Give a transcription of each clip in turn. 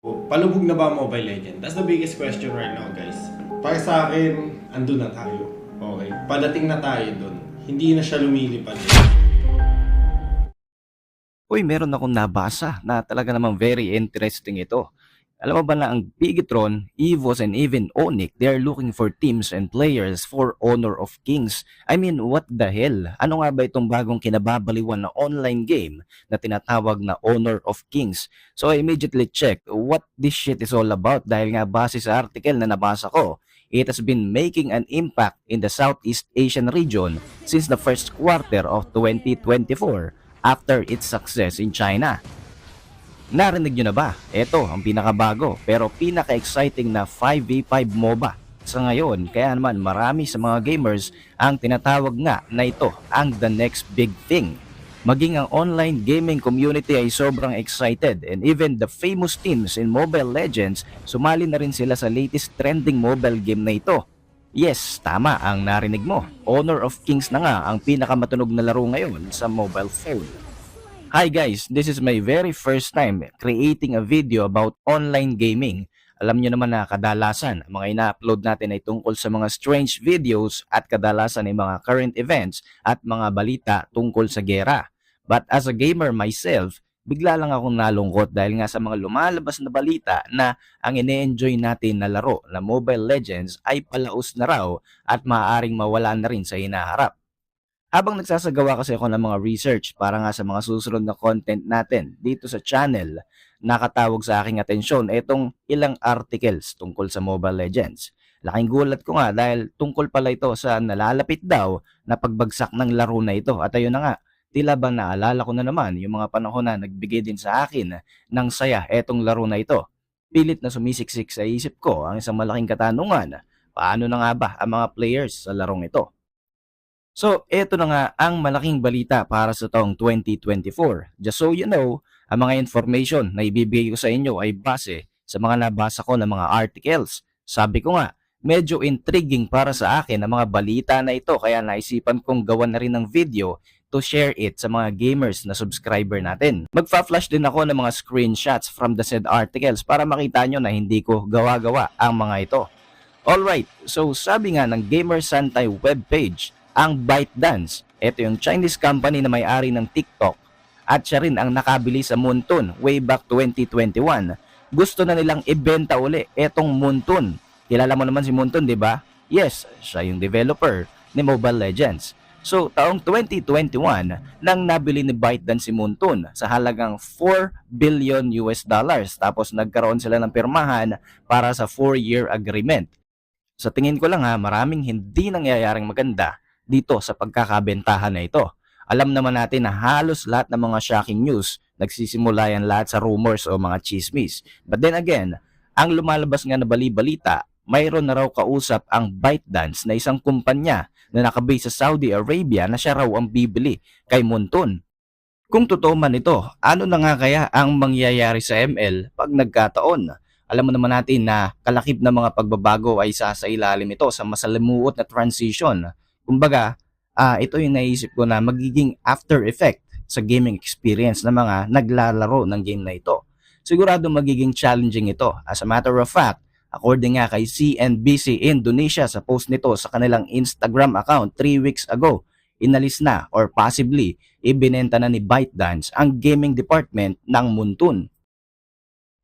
Palubog na ba ang Mobile Legend? That's the biggest question right now, guys. Para sa akin, andun na tayo. Okay? Padating na tayo dun. Hindi na siya lumilipad. Uy, meron akong nabasa na talaga namang very interesting ito. Alam mo ba na ang Bigetron, EVOS, and even Onyx, they are looking for teams and players for Honor of Kings. I mean, what the hell? Ano nga ba itong bagong kinababaliwan na online game na tinatawag na Honor of Kings? So I immediately checked what this shit is all about dahil nga base sa article na nabasa ko, it has been making an impact in the Southeast Asian region since the first quarter of 2024 after its success in China. Narinig nyo na ba? Ito ang pinakabago pero pinaka-exciting na 5v5 MOBA sa ngayon. Kaya naman marami sa mga gamers ang tinatawag nga na ito ang the next big thing. Maging ang online gaming community ay sobrang excited and even the famous teams in Mobile Legends sumali na rin sila sa latest trending mobile game na ito. Yes, tama ang narinig mo. Honor of Kings na nga ang pinakamatunog na laro ngayon sa mobile phone. Hi guys, this is my very first time creating a video about online gaming. Alam nyo naman na kadalasan, ang mga ina-upload natin ay tungkol sa mga strange videos at kadalasan ay mga current events at mga balita tungkol sa gera. But as a gamer myself, bigla lang akong nalungkot dahil nga sa mga lumalabas na balita na ang ine-enjoy natin na laro na Mobile Legends ay palaos na raw at maaaring mawala na rin sa hinaharap. Habang nagsasagawa kasi ako ng mga research para nga sa mga susunod na content natin dito sa channel, nakatawag sa aking atensyon itong ilang articles tungkol sa Mobile Legends. Laking gulat ko nga dahil tungkol pala ito sa nalalapit daw na pagbagsak ng laro na ito. At ayun na nga, tila ba naalala ko na naman yung mga panahon na nagbigay din sa akin ng saya etong laro na ito. Pilit na sumisiksik sa isip ko ang isang malaking katanungan, paano na nga ba ang mga players sa larong ito? So, eto na nga ang malaking balita para sa taong 2024. Just so you know, ang mga information na ibibigay ko sa inyo ay base sa mga nabasa ko ng mga articles. Sabi ko nga, medyo intriguing para sa akin ang mga balita na ito kaya naisipan kong gawan na rin ng video to share it sa mga gamers na subscriber natin. Magfa-flash din ako ng mga screenshots from the said articles para makita nyo na hindi ko gawa-gawa ang mga ito. Alright, so sabi nga ng Gamer Santay webpage, ang ByteDance. Ito yung Chinese company na may-ari ng TikTok at siya rin ang nakabili sa Moonton way back 2021. Gusto na nilang ibenta uli etong Moonton. Kilala mo naman si Moonton, di ba? Yes, siya yung developer ni Mobile Legends. So, taong 2021, nang nabili ni ByteDance si Moonton sa halagang 4 billion US dollars. Tapos nagkaroon sila ng pirmahan para sa 4-year agreement. Sa tingin ko lang ha, maraming hindi nangyayaring maganda dito sa pagkakabentahan na ito. Alam naman natin na halos lahat ng mga shocking news nagsisimula yan lahat sa rumors o mga chismis. But then again, ang lumalabas nga na bali-balita, mayroon na raw kausap ang ByteDance na isang kumpanya na nakabase sa Saudi Arabia na siya raw ang bibili kay Munton. Kung totoo man ito, ano na nga kaya ang mangyayari sa ML pag nagkataon? Alam mo naman natin na kalakip na mga pagbabago ay sa ilalim ito sa masalimuot na transition Kumbaga, ah ito yung naisip ko na magiging after effect sa gaming experience ng mga naglalaro ng game na ito. Sigurado magiging challenging ito. As a matter of fact, according nga kay CNBC Indonesia sa post nito sa kanilang Instagram account 3 weeks ago, inalis na or possibly ibinenta na ni ByteDance ang gaming department ng Muntun.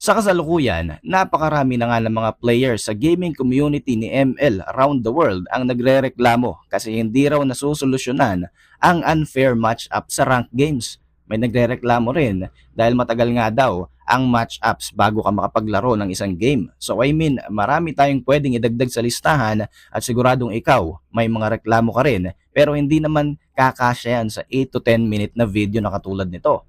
Sa kasalukuyan, napakarami na nga ng mga players sa gaming community ni ML around the world ang nagrereklamo kasi hindi raw nasusolusyonan ang unfair match-up sa ranked games. May nagrereklamo rin dahil matagal nga daw ang match-ups bago ka makapaglaro ng isang game. So I mean, marami tayong pwedeng idagdag sa listahan at siguradong ikaw may mga reklamo ka rin pero hindi naman kakasya yan sa 8 to 10 minute na video na katulad nito.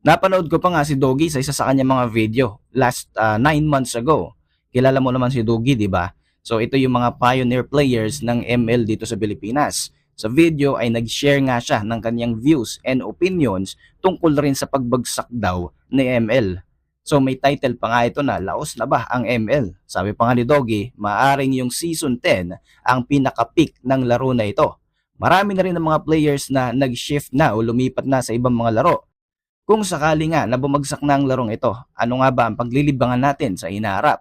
Napanood ko pa nga si Doggy sa isa sa kanyang mga video last 9 months ago. Kilala mo naman si Doggy, di ba? So ito yung mga pioneer players ng ML dito sa Pilipinas. Sa video ay nag-share nga siya ng kanyang views and opinions tungkol rin sa pagbagsak daw ni ML. So may title pa nga ito na Laos na ba ang ML? Sabi pa nga ni Doggy, maaring yung season 10 ang pinaka-peak ng laro na ito. Marami na rin ng mga players na nag-shift na o lumipat na sa ibang mga laro Kung sakali nga na bumagsak na ang larong ito, ano nga ba ang paglilibangan natin sa inaharap?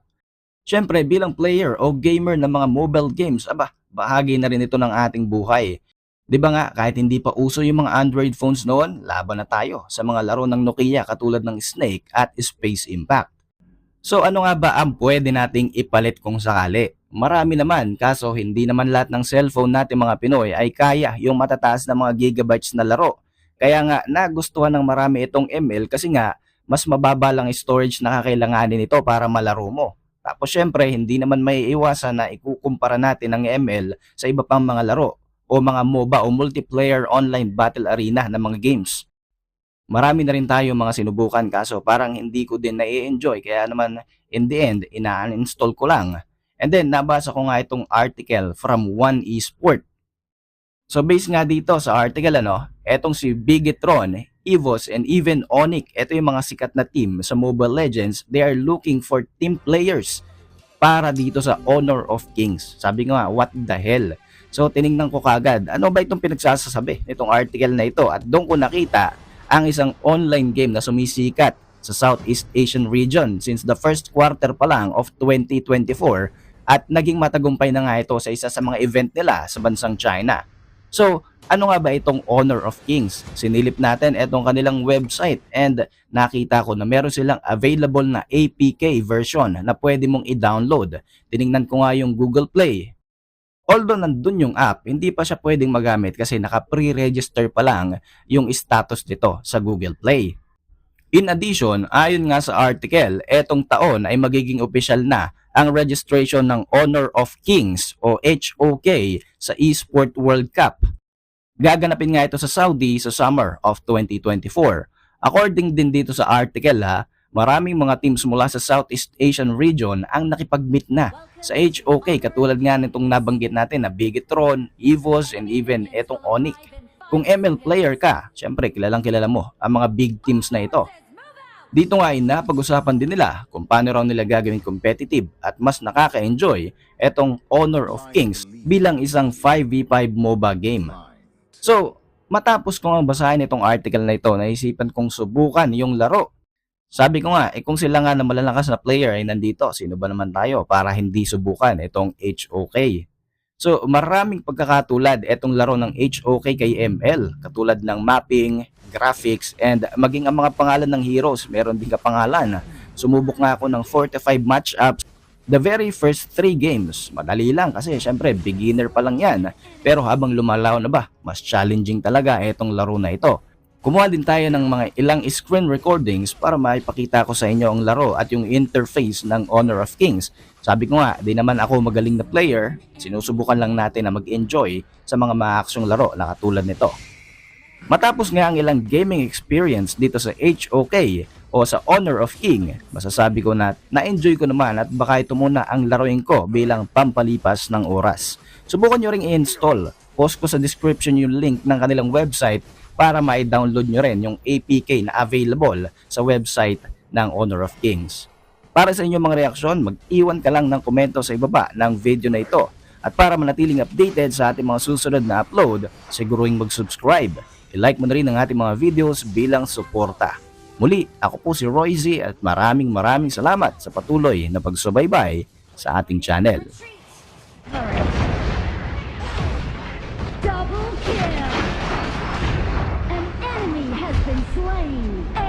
Siyempre bilang player o gamer ng mga mobile games, aba, bahagi na rin ito ng ating buhay. 'Di ba nga, kahit hindi pa uso yung mga Android phones noon, laban na tayo sa mga laro ng Nokia katulad ng Snake at Space Impact. So ano nga ba ang pwede nating ipalit kung sakali? Marami naman, kaso hindi naman lahat ng cellphone natin mga Pinoy ay kaya yung matataas na mga gigabytes na laro. Kaya nga nagustuhan ng marami itong ML kasi nga mas mababa lang storage na kakailanganin ito para malaro mo. Tapos syempre, hindi naman may iwasan na ikukumpara natin ang ML sa iba pang mga laro o mga MOBA o multiplayer online battle arena na mga games. Marami na rin tayo mga sinubukan kaso parang hindi ko din na-enjoy kaya naman in the end, ina-uninstall ko lang. And then nabasa ko nga itong article from One Esport. So based nga dito sa article ano, etong si Bigetron, Evos and even Onyx, ito yung mga sikat na team sa Mobile Legends, they are looking for team players para dito sa Honor of Kings. Sabi nga, what the hell? So tiningnan ko kagad, ano ba itong pinagsasasabi nitong article na ito? At doon ko nakita ang isang online game na sumisikat sa Southeast Asian region since the first quarter pa lang of 2024 at naging matagumpay na nga ito sa isa sa mga event nila sa bansang China. So, ano nga ba itong Honor of Kings? Sinilip natin itong kanilang website and nakita ko na meron silang available na APK version na pwede mong i-download. Tiningnan ko nga yung Google Play. Although nandun yung app, hindi pa siya pwedeng magamit kasi naka-pre-register pa lang yung status nito sa Google Play. In addition, ayon nga sa article, etong taon ay magiging opisyal na ang registration ng Honor of Kings o HOK sa Esport World Cup. Gaganapin nga ito sa Saudi sa summer of 2024. According din dito sa article ha, maraming mga teams mula sa Southeast Asian region ang nakipag-meet na sa HOK katulad nga nitong nabanggit natin na Bigetron, Evos, and even etong Onyx. Kung ML player ka, syempre kilalang kilala mo ang mga big teams na ito. Dito nga ay napag-usapan din nila kung paano raw nila gagawin competitive at mas nakaka-enjoy etong Honor of Kings bilang isang 5v5 MOBA game. So, matapos ko nga basahin itong article na ito, naisipan kong subukan yung laro. Sabi ko nga, eh kung sila nga na malalakas na player ay nandito, sino ba naman tayo para hindi subukan itong HOK? So, maraming pagkakatulad itong laro ng HOK kay ML, katulad ng mapping, graphics, and maging ang mga pangalan ng heroes, meron din kapangalan. Sumubok nga ako ng 45 matchups. The very first three games, madali lang kasi syempre beginner pa lang yan. Pero habang lumalaw na ba, mas challenging talaga itong laro na ito. Kumuha din tayo ng mga ilang screen recordings para maipakita ko sa inyo ang laro at yung interface ng Honor of Kings. Sabi ko nga, di naman ako magaling na player, sinusubukan lang natin na mag-enjoy sa mga maaksyong laro na katulad nito. Matapos nga ang ilang gaming experience dito sa HOK o sa Honor of King, masasabi ko na na-enjoy ko naman at baka ito muna ang laruin ko bilang pampalipas ng oras. Subukan nyo ring i-install. Post ko sa description yung link ng kanilang website para ma-download nyo rin yung APK na available sa website ng Honor of Kings. Para sa inyong mga reaksyon, mag-iwan ka lang ng komento sa ibaba ng video na ito. At para manatiling updated sa ating mga susunod na upload, siguruhin mag-subscribe. I-like mo na rin ang ating mga videos bilang suporta. Muli, ako po si Royzy at maraming maraming salamat sa patuloy na pagsubaybay sa ating channel. Double kill! An enemy has been slain!